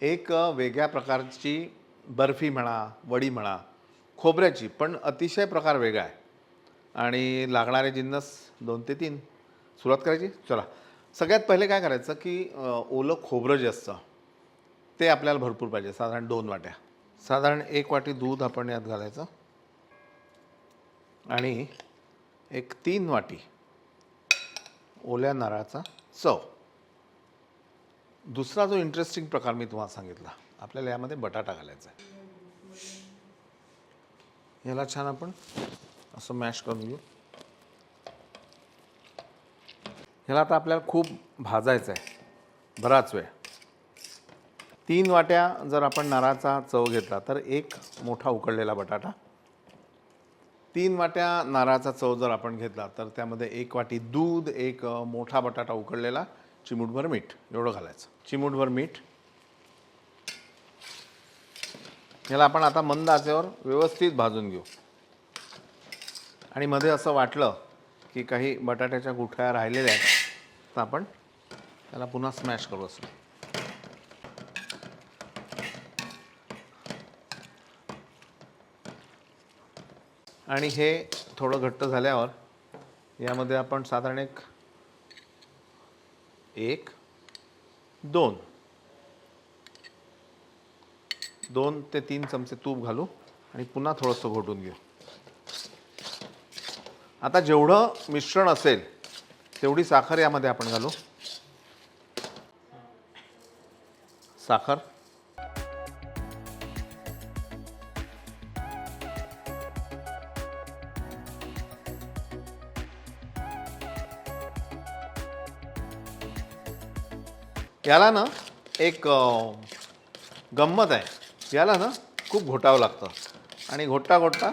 एक वेगळ्या प्रकारची बर्फी म्हणा वडी म्हणा खोबऱ्याची पण अतिशय प्रकार वेगळा आहे. आणि लागणारे जिन्नस दोन ते तीन. सुरुवात करायची? चला. सगळ्यात पहिले काय करायचं की ओलं खोबरं जे असतं ते आपल्याला भरपूर पाहिजे. साधारण दोन वाट्या. साधारण एक वाटी दूध आपण यात घालायचं. आणि एक तीन वाटी ओल्या नारळाचा चव. दुसरा जो इंटरेस्टिंग प्रकार मी तुम्हाला सांगितला आपल्याला यामध्ये बटाटा घालायचा आहे. याला छान आपण असं मॅश करून घेऊ. ह्याला आता आपल्याला खूप भाजायचं आहे. बराच वेळ. तीन वाट्या जर आपण नारळाचा चव घेतला तर एक मोठा उकडलेला बटाटा. तीन वाट्या नारळाचा चव जर आपण घेतला तर त्यामध्ये एक वाटी दूध एक मोठा बटाटा उकडलेला. चिमूटभर मीठ एवढं घालायचं. चिमूटभर मीठ. याला आपण आता मंद आचेवर व्यवस्थित भाजून घेऊ. आणि मध्ये असं वाटलं की काही बटाट्याच्या गुठळ्या राहिलेल्या आहेत तर आपण त्याला पुन्हा स्मॅश करू असं. आणि हे थोडं घट्ट झाल्यावर यामध्ये आपण साधारण एक एक. दोन. दोन ते तीन चमचे तूप घालू आणि पुन्हा थोडंसं घोटून घेऊ. आता जेवढं मिश्रण असेल तेवढी साखर यामध्ये आपण घालू. साखर. याला ना एक गंमत आहे. याला ना खूप घोटावं लागतं. आणि घोटता घोटता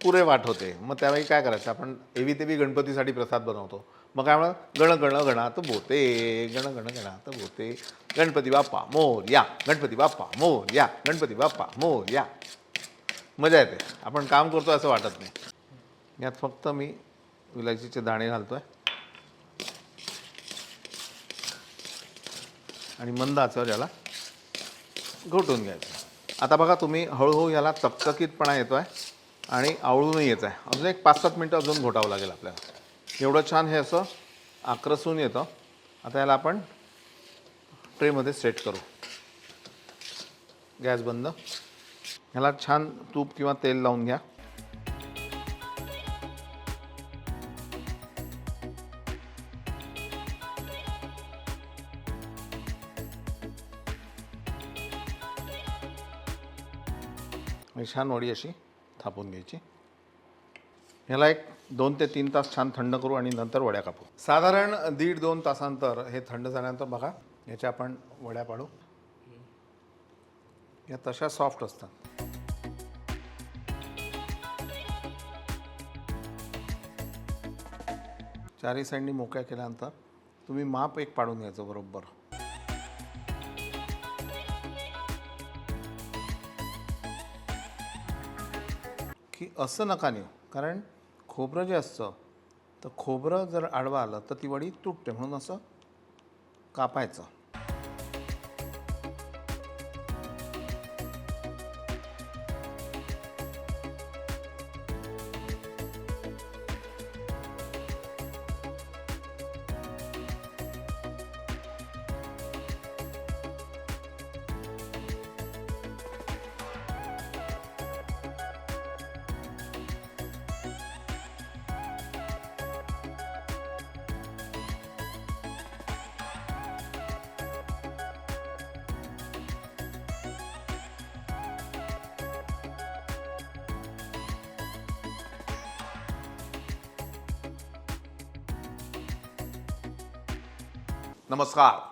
पुरे वाट होते. मग त्यावेळी काय करायचं? आपण एवी तेवी गणपतीसाठी प्रसाद बनवतो. मग काय म्हणा गण गण गणात बोते गण गण गणात बोते गणपती बाप्पा मोर या. गणपती बाप्पा मोर या. गणपती बाप्पा मोर या. मजा येते. आपण काम करतो असं वाटत नाही. यात फक्त मी विलायचीचे दाणे घालतो आहे आणि मंद आचेवर याला घोटून घ्यायचं. आता बघा तुम्ही हळूहळू याला चकचकीतपणा येतो आहे आणि आवळूनही येत आहे अजून एक पाच सात मिनटं अजून घोटावं लागेल आपल्याला. एवढं छान हे असं आक्रसून येतं. आता याला आपण ट्रेमध्ये सेट करू. गॅस बंद. ह्याला छान तूप किंवा तेल लावून घ्या. छान वडी अशी थापून घ्यायची. ह्याला एक दोन ते तीन तास छान थंड करू आणि नंतर वड्या कापू. साधारण दीड दोन तासांतर हे थंड झाल्यानंतर बघा याच्या आपण वड्या पाडू. या तशा सॉफ्ट असतात. चारही साईडनी मोकळ्या केल्यानंतर तुम्ही माप एक पाडून घ्यायचं बरोबर. की असं नका नेऊ. कारण खोबरं जे असतं तर खोबरं जर आडवं आलं तर ती वडी तुटते. म्हणून असं कापायचं. नमस्कार.